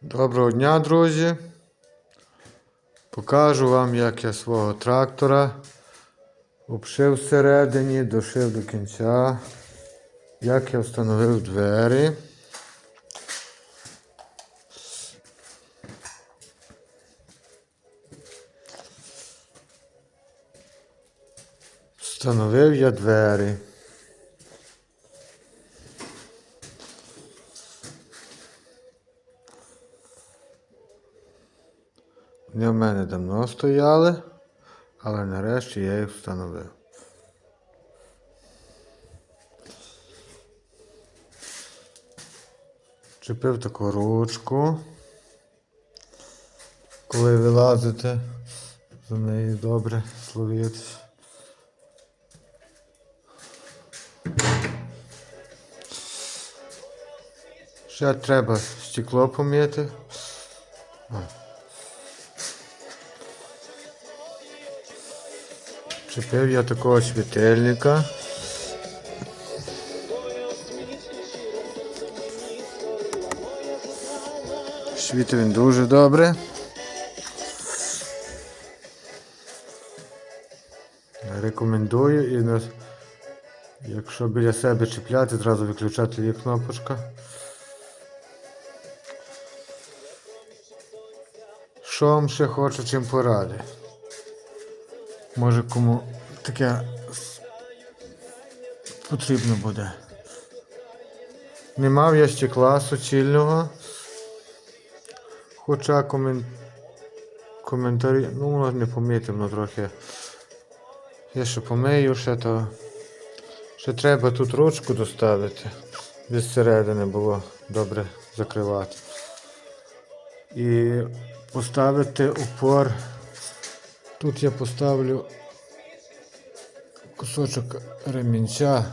Доброго дня, друзі. Покажу вам, як я свого трактора обшив всередині, дошив до кінця, як я встановив двері. Встановив я двері. Вони в мене давно стояли, але нарешті я їх встановив. Чепив таку ручку. Коли вилазите, за неї добре словіть. Ще треба стекло помити. Чепив я такого світильника. Світить він дуже добре. Рекомендую і на- якщо біля себе чіпляти, зразу виключати є кнопочка. Що вам ще хочу чим порадити? Може кому таке потрібно буде. Не мав я стекла суцільного. Хоча комен... коментарі. Ну, воно не помітив, трохи. Я ще помию ще то. Ще треба тут ручку доставити. Від середини було добре закривати. І поставити упор. Тут я поставлю кусочок ремінця.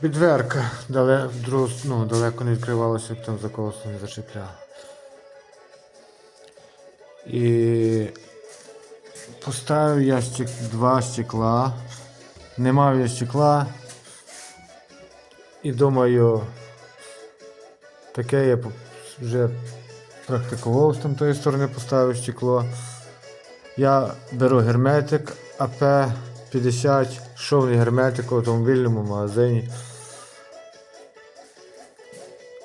Підверка дале, в ну, далеко не відкривалося, як там за колесо не зачепляв. І поставив я стек, два стекла. Не мав я стекла. І думаю, таке я вже практикував з там тої сторони, поставив стекло. Я беру герметик АП-50, шовний герметик в автомобільному магазині.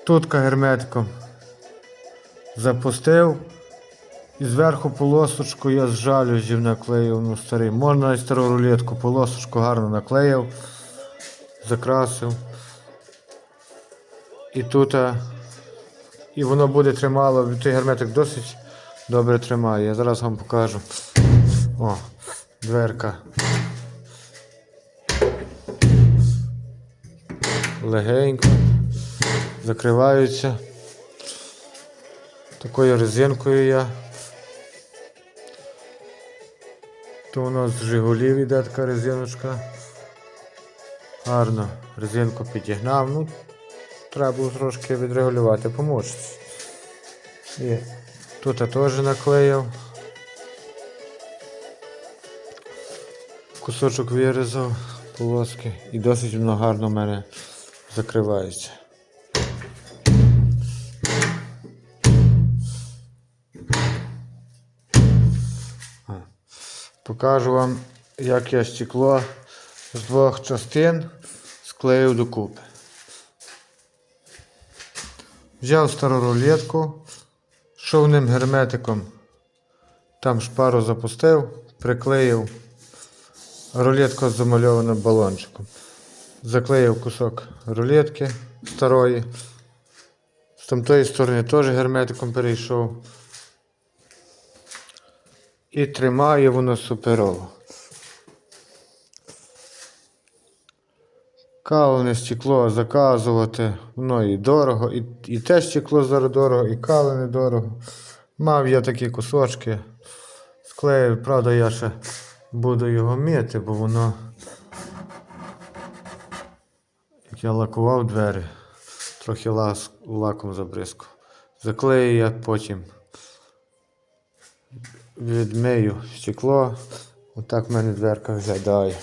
Тутка герметиком запустив. І зверху полосочку я з жалюзів наклеїв, ну старий. Можна і стару рулетку, полосочку гарно наклеїв, закрасив. І тут а, і воно буде тримало, той герметик досить добре тримає. Я зараз вам покажу. О, дверка. Легенько. Закриваються. Такою резинкою я. То у нас з Жигулів іде така резиночка. Гарно резинку підігнав. Ну, треба було трошки відрегулювати, помочитися. І тут я теж наклеїв. Кусочок вирізав полоски і досить воно гарно в мене закривається. Покажу вам, як я стекло з двох частин склеїв докупи. Взяв стару рулетку, шовним герметиком там шпару запустив, приклеїв рулетку замальована балончиком. Заклеїв кусок рулетки старої. З тамтої сторони теж герметиком перейшов. І тримає воно суперово. Калене стекло заказувати, воно і дорого, і, і те стекло зараз дорого, і калене дорого. Мав я такі кусочки. Склеїв, правда, я ще буду його мити, бо воно. Як я лакував двері, трохи лас, лаком забризкав. Заклею я потім. Відмию стекло. Отак в мене дверка виглядає.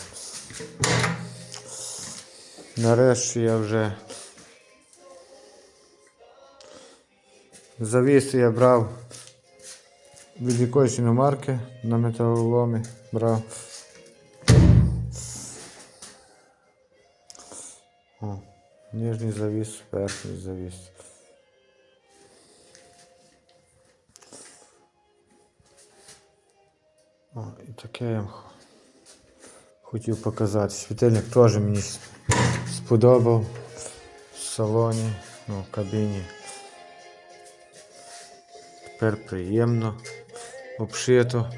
Нарешті я вже Завіси я брав від якоїсь іномарки на металоломі брав. О, нижній завіс, верхній завіс. О, і таке я хотів показати. Світильник теж мені сподобав в салоні, ну, в кабіні. Тепер приємно, обшито.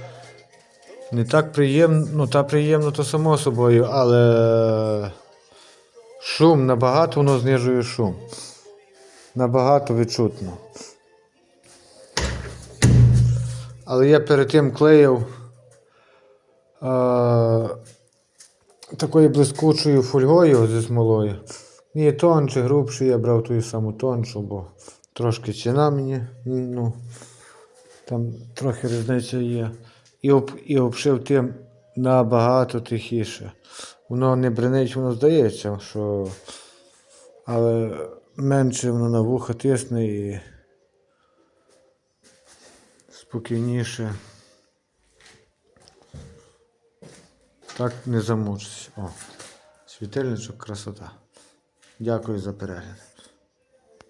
Не так приємно, ну та приємно, то само собою, але шум набагато воно знижує шум. Набагато відчутно. Але я перед тим клеїв а, такою блискучою фольгою зі смолою. Ні, тонше, грубше, я брав ту саму тоншу, бо трошки ціна мені, ну, там трохи різниця є. І, об, і обшив тим набагато тихіше. Воно не бренить, воно здається, що. Але менше воно на вуха тисне і спокійніше. Так не замучусь. О, світильничок красота. Дякую за перегляд.